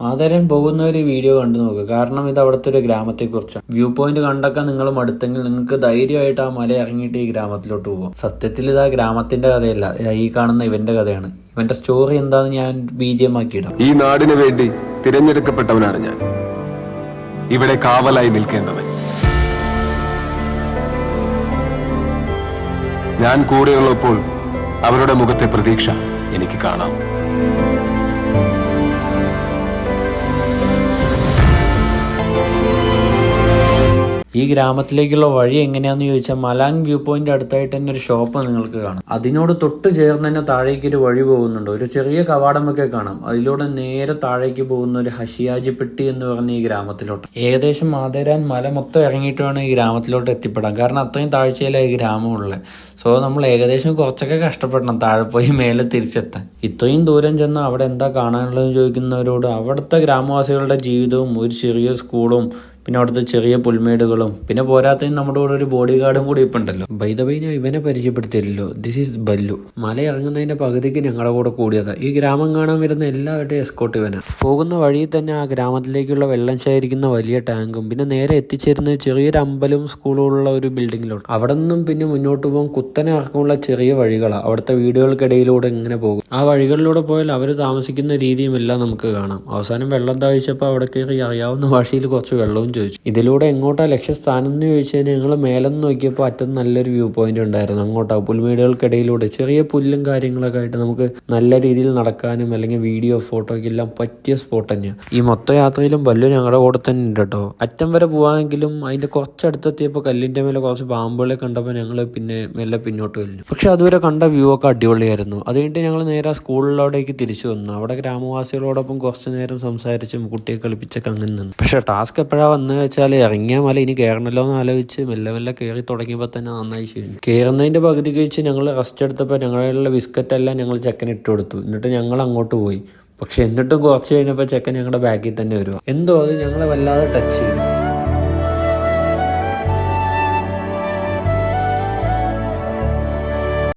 മാതരൻ പോകുന്ന ഒരു വീഡിയോ കണ്ടു നോക്കുക കാരണം ഇത് അവിടുത്തെ ഒരു ഗ്രാമത്തെക്കുറിച്ചാണ്. വ്യൂ പോയിന്റ് കണ്ടൊക്കെ നിങ്ങൾ മടുത്തെങ്കിൽ നിങ്ങൾക്ക് ധൈര്യമായിട്ട് ആ മല ഇറങ്ങിയിട്ട് ഈ ഗ്രാമത്തിലോട്ട് പോകാം സത്യത്തിൽ ഇത് ആ ഗ്രാമത്തിന്റെ കഥയല്ല. ഈ കാണുന്ന ഇവന്റെ കഥയാണ്. ഇവന്റെ സ്റ്റോറി എന്താണെന്ന് ഞാൻ ബി ജി എം ഈ നാടിന് വേണ്ടി തിരഞ്ഞെടുക്കപ്പെട്ടവനാണ് ഞാൻ. ഇവിടെ കാവലായി നിൽക്കേണ്ടവൻ. ഞാൻ കൂടെയുള്ളപ്പോൾ അവരുടെ മുഖത്തെ പ്രതീക്ഷ എനിക്ക് കാണാം. ഈ ഗ്രാമത്തിലേക്കുള്ള വഴി എങ്ങനെയാണെന്ന് ചോദിച്ചാൽ മലാങ് വ്യൂ പോയിന്റ് അടുത്തായിട്ട് തന്നെ ഒരു ഷോപ്പ് നിങ്ങൾക്ക് കാണാം. അതിനോട് തൊട്ട് ചേർന്ന് തന്നെ താഴേക്ക് ഒരു വഴി പോകുന്നുണ്ട്. ഒരു ചെറിയ കവാടമൊക്കെ കാണാം. അതിലൂടെ നേരെ താഴേക്ക് പോകുന്ന ഒരു ഹഷിയാജിപ്പെട്ടി എന്ന് പറഞ്ഞ ഈ ഗ്രാമത്തിലോട്ട്. ഏകദേശം മാതേരാൻ മല മൊത്തം ഇറങ്ങിയിട്ട് വേണം ഈ ഗ്രാമത്തിലോട്ട് എത്തിപ്പെടാൻ. കാരണം അത്രയും താഴ്ചയിലാണ് ഈ ഗ്രാമമുള്ളത്. സോ നമ്മൾ ഏകദേശം കുറച്ചൊക്കെ കഷ്ടപ്പെടണം താഴെ പോയി മേലെ തിരിച്ചെത്താൻ. ഇത്രയും ദൂരം ചെന്ന് അവിടെ എന്താ കാണാനുള്ളതെന്ന് ചോദിക്കുന്നവരോട് അവിടുത്തെ ഗ്രാമവാസികളുടെ ജീവിതവും ഒരു ചെറിയ സ്കൂളും പിന്നെ അവിടുത്തെ ചെറിയ പുൽമേടുകളും. പിന്നെ പോരാത്തതിന് നമ്മുടെ കൂടെ ഒരു ബോഡി ഗാർഡും കൂടി ഇപ്പം ഉണ്ടല്ലോ. ബൈദബൈ ഞാൻ ഇവനെ പരിചയപ്പെടുത്തിയില്ലല്ലോ. ദിസ് ഈസ് ബല്ലു മല ഇറങ്ങുന്നതിന്റെ പകുതിക്ക് ഞങ്ങളുടെ കൂടെ കൂടിയതാ. ഈ ഗ്രാമം കാണാൻ വരുന്ന എല്ലാവരുടെയും എസ്കോട്ട് ഇവനാ. പോകുന്ന വഴിയിൽ തന്നെ ആ ഗ്രാമത്തിലേക്കുള്ള വെള്ളം ശേഖരിക്കുന്ന വലിയ ടാങ്കും പിന്നെ നേരെ എത്തിച്ചേരുന്ന ചെറിയൊരു അമ്പലവും സ്കൂളുള്ള ഒരു ബിൽഡിങ്ങിലോട്ട് അവിടെ നിന്നും പിന്നെ മുന്നോട്ട് പോകും കുത്തനെ ഇറക്കമുള്ള ചെറിയ വഴികളാണ് അവിടുത്തെ വീടുകൾക്കിടയിലൂടെ ഇങ്ങനെ പോകും. ആ വഴികളിലൂടെ പോയാൽ അവർ താമസിക്കുന്ന രീതിയും എല്ലാം നമുക്ക് കാണാം. അവസാനം വെള്ളം താഴ്ചപ്പോൾ അവിടെ കയറി അറിയാവുന്ന ഭാഷയിൽ കുറച്ച് വെള്ളവും ചോദിച്ചു. ഇതിലൂടെ എങ്ങോട്ടാ ലക്ഷ്യസ്ഥാനം എന്ന് ചോദിച്ചാൽ ഞങ്ങൾ മേലെന്ന് നോക്കിയപ്പോൾ അറ്റം നല്ലൊരു വ്യൂ പോയിന്റ് ഉണ്ടായിരുന്നു. അങ്ങോട്ടാ പുൽമേടുകൾക്കിടയിലൂടെ ചെറിയ പുല്ലും കാര്യങ്ങളൊക്കെ ആയിട്ട് നമുക്ക് നല്ല രീതിയിൽ നടക്കാനും അല്ലെങ്കിൽ വീഡിയോ ഫോട്ടോയ്ക്ക് എല്ലാം പറ്റിയ സ്പോട്ട് തന്നെയാണ് ഈ മൊത്തം യാത്രയിലും പല്ലു ഞങ്ങളുടെ കൂടെ തന്നെ ഉണ്ട് കേട്ടോ. അറ്റം വരെ പോവാമെങ്കിലും അതിന്റെ കുറച്ചടുത്തെത്തിയപ്പോൾ കല്ലിന്റെ മേലെ കുറച്ച് പാമ്പുകളെ കണ്ടപ്പോൾ ഞങ്ങൾ പിന്നെ മെല്ലെ പിന്നോട്ട് വലിഞ്ഞു. പക്ഷെ അതുവരെ കണ്ട വ്യൂ ഒക്കെ അടിപൊളിയായിരുന്നു. അത് കഴിഞ്ഞിട്ട് ഞങ്ങൾ നേരെ സ്കൂളിലോടേക്ക് തിരിച്ചു വന്നു. അവിടെ ഗ്രാമവാസികളോടൊപ്പം കുറച്ച് നേരം സംസാരിച്ചും കുട്ടിയെ കളിപ്പിച്ചൊക്കെ അങ്ങനെ നിന്നു. പക്ഷെ ടാസ്ക് എപ്പോഴാണ് വന്നത് വെച്ചാൽ ഇറങ്ങിയ മല ഇനി കയറണല്ലോ എന്ന് ആലോചിച്ച് മെല്ലെ മെല്ലെ കയറി തുടങ്ങിയപ്പോൾ തന്നെ നന്നായി ശരി കയറുന്നതിന്റെ പകുതി കഴിച്ച് ഞങ്ങൾ റെസ്റ്റ് എടുത്തപ്പോൾ ഞങ്ങളുടെ ബിസ്ക്കറ്റ് എല്ലാം ഞങ്ങൾ ചെക്കൻ ഇട്ട് കൊടുത്തു. എന്നിട്ട് ഞങ്ങൾ അങ്ങോട്ട് പോയി. പക്ഷെ എന്നിട്ടും കുറച്ച് കഴിഞ്ഞപ്പോൾ ചെക്കൻ ഞങ്ങളുടെ ബാക്കിൽ തന്നെ വരുവാ. എന്തോ അത് ഞങ്ങളെ വല്ലാതെ ടച്ച് ചെയ്തു.